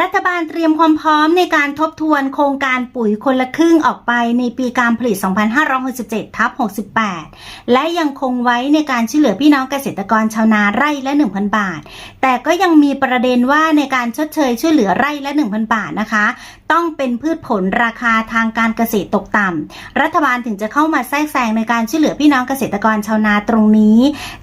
รัฐบาลเตรียมความพร้อมในการทบทวนโครงการปุ๋ยคนละครึ่งออกไปในปีการผลิต 2567 ทับ 68 และยังคงไว้ในการช่วยเหลือพี่น้องเกษตรกรชาวนาไร่ละ 1,000 บาท แต่ก็ยังมีประเด็นว่าในการชดเชยช่วยเหลือไร่ละ 1,000 บาทนะคะต้องเป็นพืชผลราคาทางการเกษตรตกต่ำรัฐบาลถึงจะเข้ามาแทรกแซงในการช่วยเหลือพี่น้องเกษตรกรชาวนาตรงนี้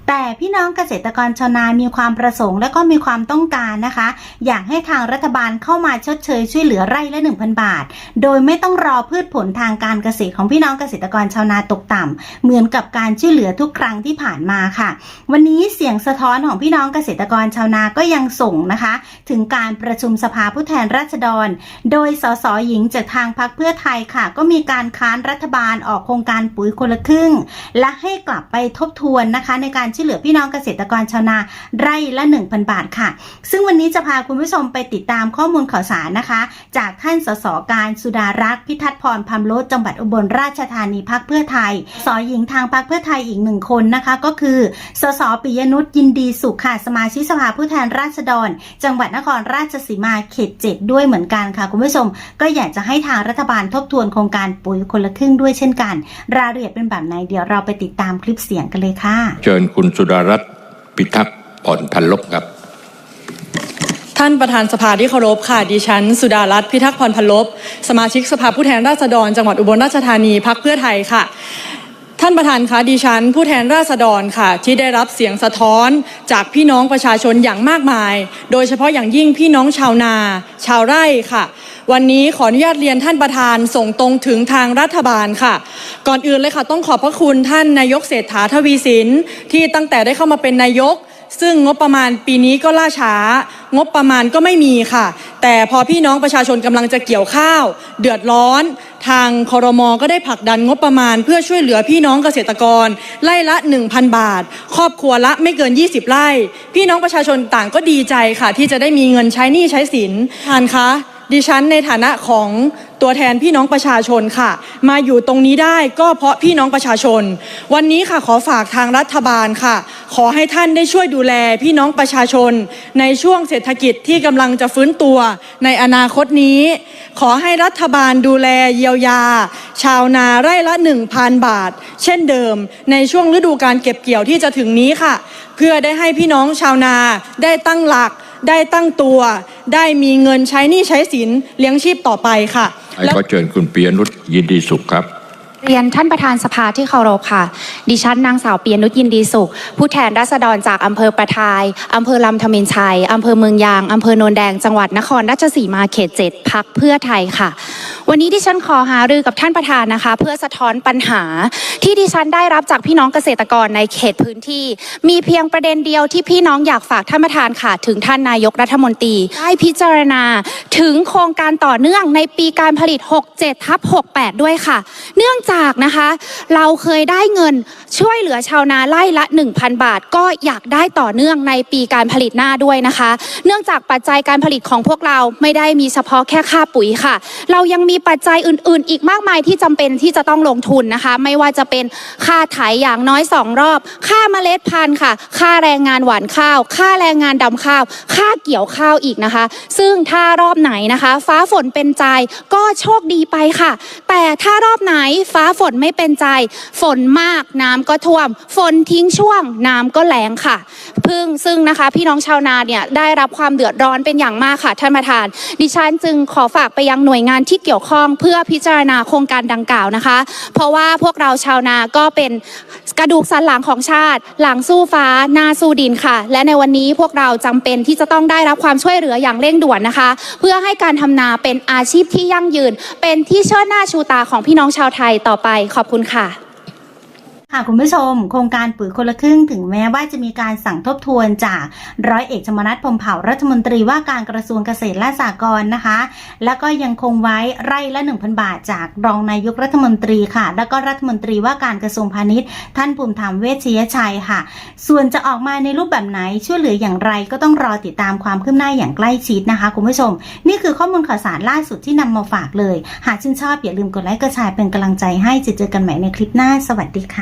แต่พี่น้องเกษตรกรชาวนามีความประสงค์และก็มีความต้องการนะคะ อยากให้ทางรัฐบาลเข้ามาชดเชยช่วยเหลือไร่ละ 1,000 บาท โดยไม่ต้องรอพืชผลทางการเกษตรของพี่น้องเกษตรกรชาวนาตกต่ำเหมือนกับการช่วยเหลือทุกครั้งที่ผ่านมาค่ะ วันนี้เสียงสะท้อนของพี่น้องเกษตรกรชาวนาก็ยังส่งนะคะ ถึงการประชุมสภาผู้แทนราษฎร โดยสสหญิงจากทางพรรคเพื่อไทยค่ะ ก็มีการค้านรัฐบาลออกโครงการปุ๋ยคนละครึ่ง และให้กลับไปทบทวนนะคะ ในการช่วยเหลือพี่น้องเกษตรกรชาวนาไร่ละ 1,000 บาทค่ะ ซึ่งวันนี้จะพาคุณผู้ชมไปติดตามข้อมูลข่าวสารนะคะ จากท่านสสการสุดารักษ์พิทักษ์พรพัมโลดจังหวัดอุบลราชธานีพักเพื่อไทย สหญิงทางพักเพื่อไทยอีกหนึ่งคนนะคะ ก็คือสสปิยนุชยินดีสุขค่ะสมาชิกสภาผู้แทนราษฎร จังหวัดนครราชสีมาเขตเจ็ดด้วยเหมือนกันค่ะคุณผู้ชมก็อยากจะให้ทางรัฐบาลทบทวนโครงการปุ๋ยคนละครึ่งด้วยเช่นกัน รายละเอียดเป็นแบบไหนเดี๋ยวเราไปติดตามคลิปเสียงกันเลยค่ะ เชิญคุณสุดารัตน์พิทักษ์ผ่อนพันลบครับ ท่านประธานสภาที่เคารพค่ะดิฉัน สุดารัตน์พิทักษ์พรพันลบสมาชิกสภาผู้แทนราษฎรจังหวัดอุบลราชธานีพักเพื่อไทยค่ะ ท่านประธานคะดิฉัน ผู้แทนราษฎรค่ะ ที่ได้รับเสียงสะท้อนจากพี่น้องประชาชนอย่างมากมาย โดยเฉพาะอย่างยิ่งพี่น้องชาวนา ชาวไร่ค่ะ วันนี้ขออนุญาตเรียนท่านประธานส่งตรงถึงทางรัฐบาลค่ะ ก่อนอื่นเลยค่ะ ต้องขอบพระคุณท่านนายกเศรษฐาทวีสินที่ตั้งแต่ได้เข้ามาเป็นนายก ซึ่งงบประมาณปีนี้ก็ล่าช้า งบประมาณก็ไม่มีค่ะ แต่พอพี่น้องประชาชนกำลังจะเกี่ยวข้าว เดือดร้อน ทางคอรมอก็ได้ผลักดันงบประมาณ เพื่อช่วยเหลือพี่น้องเกษตรกร ไล่ละ 1,000 บาท ครอบครัวละไม่เกิน 20 ไร่ พี่น้องประชาชนต่างก็ดีใจค่ะ ที่จะได้มีเงินใช้หนี้ใช้สินท่านคะ ดิฉันในฐานะของตัวแทนพี่น้องประชาชนค่ะ มาอยู่ตรงนี้ได้ก็เพราะพี่น้องประชาชน วันนี้ค่ะขอฝากทางรัฐบาลค่ะ ขอให้ท่านได้ช่วยดูแลพี่น้องประชาชน ในช่วงเศรษฐกิจที่กำลังจะฟื้นตัวในอนาคตนี้ ขอให้รัฐบาลดูแลเยียวยา ชาวนาไร่ละ 1,000 บาท เช่นเดิม ในช่วงฤดูการเก็บเกี่ยวที่จะถึงนี้ค่ะ เพื่อได้ให้พี่น้องชาวนาได้ตั้งหลัก ได้ตั้งตัว ได้มีเงินใช้หนี้ใช้สินเลี้ยงชีพต่อไปค่ะให้ขอเชิญคุณเปียนุชยินดีสุขครับ เรียนท่านประธานสภาที่เคารพค่ะ ดิฉันนางสาวเปียนุชยินดีสุข ผู้แทนราษฎรจากอำเภอประทายอำเภอลำธมินชัยอำเภอเมืองยางอำเภอโนนแดงจังหวัดนครราชสีมาเขตเจ็ดพักเพื่อไทยค่ะ วันนี้ดิฉันขอหารือกับท่านประธานนะคะ เพื่อสะท้อนปัญหา ที่ดิฉันได้รับจากพี่น้องเกษตรกรในเขตพื้นที่ มีเพียงประเด็นเดียวที่พี่น้องอยากฝากท่านประธานค่ะ ถึงท่านนายกรัฐมนตรีได้พิจารณา ถึงโครงการต่อเนื่องในปีการผลิต 67ทับ68 ด้วยค่ะ เนื่องจากากนะคะ เราเคยได้เงินช่วยเหลือชาวนาไร่ละ 1,000 บาท ก็อยากได้ต่อเนื่องในปีการผลิตหน้าด้วยนะคะ เนื่องจากปัจจัยการผลิตของพวกเราไม่ได้มีเฉพาะแค่ค่าปุ๋ยค่ะ เรายังมีปัจจัยอื่น ๆ อีกมากมายที่จำเป็นที่จะต้องลงทุนนะคะ ไม่ว่าจะเป็นค่าไถอย่างน้อย 2 รอบ ค่าเมล็ดพันธุ์ค่ะ ค่าแรงงานหวานข้าว ค่าแรงงานดำข้าว ค่าเกี่ยวข้าวอีกนะคะ ซึ่งถ้ารอบไหนนะคะ ฟ้าฝนเป็นใจก็โชคดีไปค่ะ ถ้ารอบไหนฟ้าฝนไม่เป็นใจ ฝนมากน้ำก็ท่วม ฝนทิ้งช่วงน้ำก็แล้งค่ะ พึ่งซึ่งนะคะพี่น้องชาวนาเนี่ยได้รับความเดือดร้อนเป็นอย่างมากค่ะท่านประธาน ดิฉันจึงขอฝากไปยังหน่วยงานที่เกี่ยวข้องเพื่อพิจารณาโครงการดังกล่าวนะคะ เพราะว่าพวกเราชาวนาก็เป็นกระดูกสันหลังของชาติ หลังสู้ฟ้าหน้าสู้ดินค่ะ และในวันนี้พวกเราจำเป็นที่จะต้องได้รับความช่วยเหลืออย่างเร่งด่วนนะคะ เพื่อให้การทำนาเป็นอาชีพที่ยั่งยืน เป็นที่เชิดหน้าชูตาของพี่น้องชาวไทยต่อไปขอบคุณค่ะ ค่ะคุณผู้ชม โครงการปุ๋ยคนละครึ่งถึงแม้ว่าจะมีการสั่งทบทวนจากร้อยเอกธรรมนัฐพรมเผ่ารัฐมนตรีว่าการกระทรวงเกษตรและสหกรณ์นะคะ แล้วก็ยังคงไว้ไร่ละ 1,000 บาทจากรองนายกรัฐมนตรีค่ะ แล้วก็รัฐมนตรีว่าการกระทรวงพาณิชย์ ท่านภูมิธรรมเวชยชัยค่ะ ส่วนจะออกมาในรูปแบบไหนช่วยเหลืออย่างไรก็ต้องรอติดตามความคืบหน้าอย่างใกล้ชิดนะคะคุณผู้ชม นี่คือข้อมูลข่าวสารล่าสุดที่นำมาฝากเลย หากชื่นชอบอย่าลืมกดไลค์กดแชร์เป็นกำลังใจให้จะเจอกันใหม่ในคลิปหน้าสวัสดีค่ะ